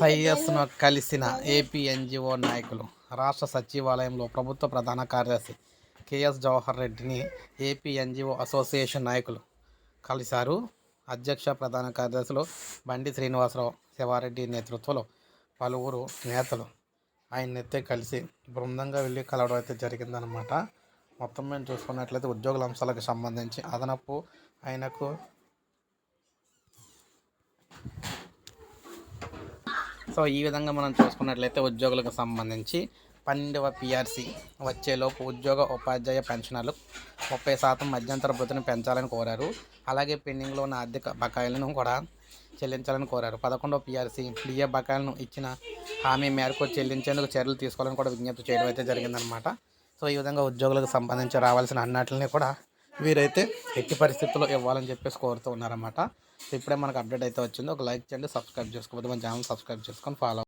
సైయస్ను కలిసిన AP NGO నాయకులు. రాష్ట్ర సచివాలయంలో ప్రభుత్వ ప్రధాన కార్యదర్శి కేఎస్ జవహర్ రెడ్డిని ఏపీ ఎన్జిఓ అసోసియేషన్ నాయకులు కలిశారు. అధ్యక్ష ప్రధాన కార్యదర్శులు బండి శ్రీనివాసరావు శివారెడ్డి నేతృత్వంలో పలువురు నేతలు ఆయన కలిసి బృందంగా వెళ్ళి కలవడం అయితే జరిగిందనమాట మొత్తం మేము చూసుకున్నట్లయితే ఉద్యోగుల అంశాలకు సంబంధించి అదనపు ఆయనకు సో ఈ విధంగా మనం చూసుకున్నట్లయితే ఉద్యోగులకు సంబంధించి పన్నెండవ పిఆర్సి వచ్చేలోపు ఉద్యోగ ఉపాధ్యాయ పెన్షనర్లు ముప్పై శాతం మధ్యంతర భృతిని పెంచాలని కోరారు. అలాగే పెండింగ్లో ఉన్న ఆర్థిక బకాయిలను కూడా చెల్లించాలని కోరారు. పదకొండవ పిఆర్సి డిఏ బకాయిలను ఇచ్చిన హామీ మేరకు చెల్లించేందుకు చర్యలు తీసుకోవాలని కూడా విజ్ఞప్తి చేయడం అయితే జరిగిందనమాట సో ఈ విధంగా ఉద్యోగులకు సంబంధించి రావాల్సిన అన్నిటిని కూడా వీరైతే ఎట్టి పరిస్థితుల్లో ఇవ్వాలని చెప్పేసి కోరుతూ ఉన్నారన్నమాట. ఇప్పుడే మనకు అప్డేట్ అయితే వచ్చింది. ఒక లైక్ చేయండి సబ్స్క్రైబ్ చేసుకోవద్దు మన ఛానల్ సబ్స్క్రైబ్ చేసుకొని ఫాలో